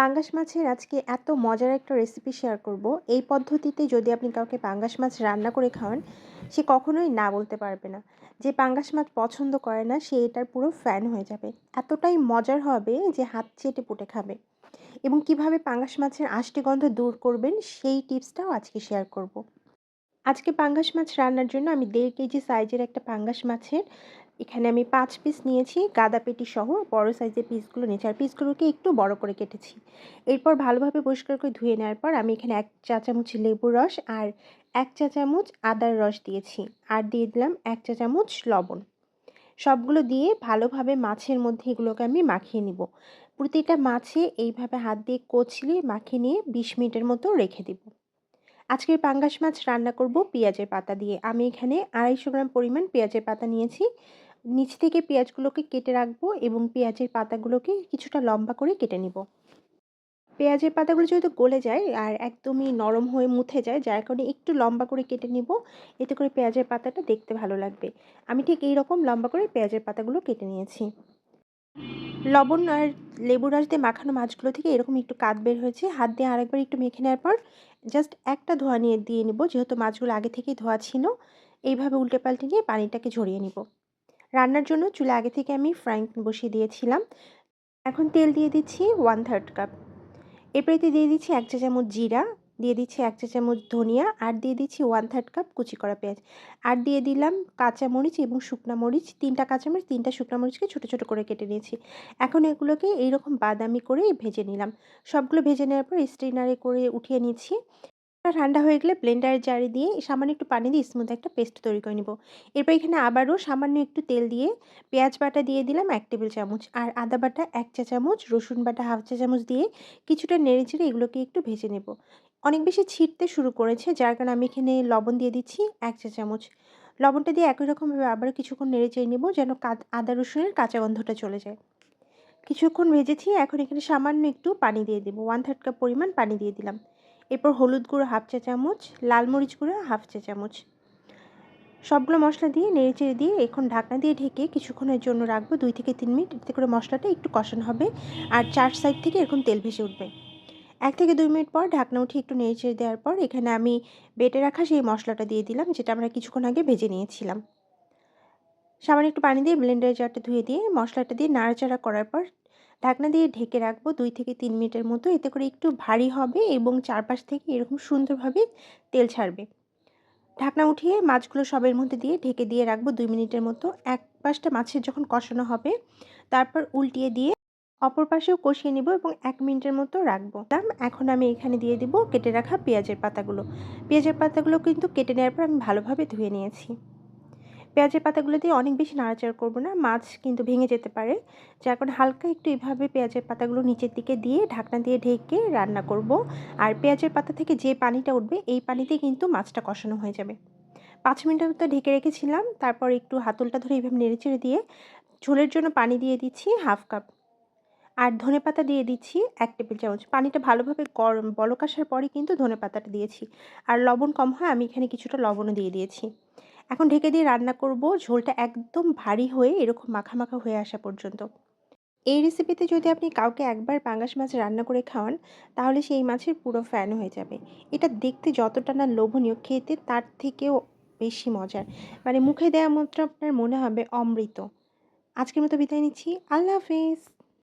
পাঙ্গাস মাছের আজকে এত মজার একটা রেসিপি শেয়ার করব। এই পদ্ধতিতে যদি আপনি কাউকে পাঙ্গাস মাছ রান্না করে খাওয়ান, সে কখনোই না বলতে পারবে না। যে পাঙ্গাস মাছ পছন্দ করে না, সে এটার পুরো ফ্যান হয়ে যাবে। এতটাই মজার হবে যে হাত চেটে পুটে খাবে। এবং কীভাবে পাঙ্গাস মাছের আষ্টি গন্ধ দূর করবেন, সেই টিপসটাও আজকে শেয়ার করব। আজকে পাঙ্গাস মাছ রান্নার জন্য আমি দেড় কেজি সাইজের একটা পাঙ্গাস মাছের এখানে আমি পাঁচ পিস নিয়েছি, গাদা পেটি সহ বড় সাইজের পিসগুলো নিয়েছি। আর পিসগুলোকে একটু বড় করে কেটেছি। এরপর ভালোভাবে পরিষ্কার করে ধুয়ে নেওয়ার পর আমি এখানে এক চা চামচ লেবুর রস আর এক চা চামচ আদার রস দিয়েছি। আর দিয়ে দিলাম এক চা চামচ লবণ। সবগুলো দিয়ে ভালোভাবে মাছের মধ্যে এগুলোকে আমি মাখিয়ে নিব। প্রতিটা মাছে এইভাবে হাত দিয়ে কচলে মাখিয়ে নিয়ে বিশ মিনিটের মতো রেখে দিব। আজকের পাঙ্গাস মাছ রান্না করব পেঁয়াজের পাতা দিয়ে। আমি এখানে আড়াইশো গ্রাম পরিমাণ পেঁয়াজের পাতা নিয়েছি। নিচ থেকে পেঁয়াজগুলোকে কেটে রাখব এবং পেঁয়াজের পাতাগুলোকে কিছুটা লম্বা করে কেটে নিব। পেঁয়াজের পাতাগুলো যেহেতু গলে যায় আর একদমই নরম হয়ে মুথে যায়, যার কারণে একটু লম্বা করে কেটে নিব। এতে করে পেঁয়াজের পাতাটা দেখতে ভালো লাগবে। আমি ঠিক এই রকম লম্বা করে পেঁয়াজের পাতাগুলো কেটে নিয়েছি। লবণ আর লেবু রস দিয়ে মাখানো মাছগুলো থেকে এরকম একটু কাত বের হয়েছে। হাত দিয়ে আরেকবার একটু মেখে নেওয়ার পর জাস্ট একটা ধোয়া নিয়ে, দিয়ে নিব। যেহেতু মাছগুলো আগে থেকেই ধোয়া ছিল, এইভাবে উল্টে পাল্টে নিয়ে পানিটাকে ঝরিয়ে নিব। রান্নার জন্য চুলে আগে থেকে আমি ফ্রাইং বসিয়ে দিয়েছিলাম। এখন তেল দিয়ে দিচ্ছি ওয়ান থার্ড কাপ এরপরেতে দিয়ে দিচ্ছি এক চা চামচ জিরা, দিয়ে দিচ্ছি এক চা চামচ ধনিয়া, আর দিয়ে দিচ্ছি ওয়ান থার্ড কাপ কুচি করা পেঁয়াজ। আর দিয়ে দিলাম কাঁচা মরিচ এবং শুকনা মরিচ। তিনটা কাঁচা মরিচ, তিনটা শুকনা মরিচকে ছোটো ছোটো করে কেটে নিয়েছি। এখন এগুলোকে এইরকম বাদামি করে ভেজে নিলাম। সবগুলো ভেজে নেওয়ার পর স্ট্রেনারে করে উঠিয়ে নিচ্ছি। ঠান্ডা হয়ে গেলে ব্লেন্ডারের জারে দিয়ে সামান্য একটু পানি দিয়ে স্মুথ একটা পেস্ট তৈরি করে নিব। এরপর এখানে আবারও সামান্য একটু তেল দিয়ে পেঁয়াজ বাটা দিয়ে দিলাম এক টেবিল চামচ আর আদা বাটা এক চা চামচ, রসুন বাটা হাফ চা চামচ দিয়ে কিছুটা নেড়ে চেড়ে এগুলোকে একটু ভেজে নেব। অনেক বেশি ছিটতে শুরু করেছে, যার কারণে আমি এখানে লবণ দিয়ে দিচ্ছি এক চা চামচ। লবণটা দিয়ে একই রকমভাবে আবারও কিছুক্ষণ নেড়ে চেড়ে নেব যেন আদা রসুনের কাঁচা গন্ধটা চলে যায়। কিছুক্ষণ ভেজেছি, এখন এখানে সামান্য একটু পানি দিয়ে দেবো। ওয়ান থার্ড কাপ পরিমাণ পানি দিয়ে দিলাম। এরপর হলুদ গুঁড়ো হাফ চা চামচ, লাল মরিচ গুঁড়ো হাফ চা চামচ। সবগুলো মশলা দিয়ে নেড়ে চেড়ে দিয়ে এখন ঢাকনা দিয়ে ঢেকে কিছুক্ষণের জন্য রাখব দুই থেকে তিন মিনিট। এতে করে মশলাটা একটু কষানো হবে আর চার সাইড থেকে এরকম তেল ভেসে উঠবে। এক থেকে দুই মিনিট পর ঢাকনা উঠিয়ে একটু নেড়ে চেড়ে দেওয়ার পর এখানে আমি বেটে রাখা সেই মশলাটা দিয়ে দিলাম, যেটা আমরা কিছুক্ষণ আগে ভেজে নিয়েছিলাম। সামান্য একটু পানি দিয়ে ব্লেন্ডারের জারটা ধুয়ে দিয়ে মশলাটা দিয়ে নাড়াচাড়া করার পর ঢাকনা দিয়ে ঢেকে রাখব দুই থেকে তিন মিনিটের মতো। এতে করে একটু ভারী হবে এবং চারপাশ থেকে এরকম সুন্দরভাবে তেল ছাড়বে। ঢাকনা উঠিয়ে মাছগুলো সবের মধ্যে দিয়ে ঢেকে দিয়ে রাখব দুই মিনিটের মতো। এক পাশটা মাছের যখন কষানো হবে, তারপর উল্টিয়ে দিয়ে অপর পাশেও কষিয়ে নিব এবং এক মিনিটের মতো রাখব। এখন আমি এখানে দিয়ে দিব কেটে রাখা পেঁয়াজের পাতাগুলো। পেঁয়াজের পাতাগুলো কিন্তু কেটে নেওয়ার পর আমি ভালোভাবে ধুয়ে নিয়েছি। পেঁয়াজের পাতাগুলো দিয়ে অনেক বেশি নাড়াচাড়া করব না, মাছ কিন্তু ভেঙে যেতে পারে। যার কারণে হালকা একটু এভাবে পেঁয়াজের পাতাগুলো নিচের দিকে দিয়ে ঢাকনা দিয়ে ঢেকে রান্না করব। আর পেঁয়াজের পাতা থেকে যে পানিটা উঠবে, এই পানিতে কিন্তু মাছটা কষানো হয়ে যাবে। পাঁচ মিনিটের মতো ঢেকে রেখেছিলাম, তারপর একটু হাতলটা ধরে এইভাবে নেড়েচেড়ে দিয়ে ঝোলের জন্য পানি দিয়ে দিচ্ছি হাফ কাপ। আর ধনে পাতা দিয়ে দিচ্ছি এক টেবিল চামচ। পানিটা ভালোভাবে গরম, বলক আসার পরে কিন্তু ধনে পাতাটা দিয়েছি। আর লবণ কম হয়, আমি এখানে কিছুটা লবণও দিয়ে দিয়েছি। এখন ঢেকে দিয়ে রান্না করব। ঝোলটা একদম ভারী হয়ে এরকম মাখা মাখা হয়ে আসা পর্যন্ত। এই রেসিপিতে যদি আপনি কাউকে একবার পাঙ্গাস মাছ রান্না করে খাওয়ান, তাহলে সেই মাছের পুরো ফ্যান হয়ে যাবে। এটা দেখতে যতটা না লোভনীয়, খেতে তার থেকেও বেশি মজার। মানে মুখে দেওয়া মাত্র আপনার মনে হবে অমৃত। আজকের মতো বিদায় নিচ্ছি। আল্লাহ হাফিজ।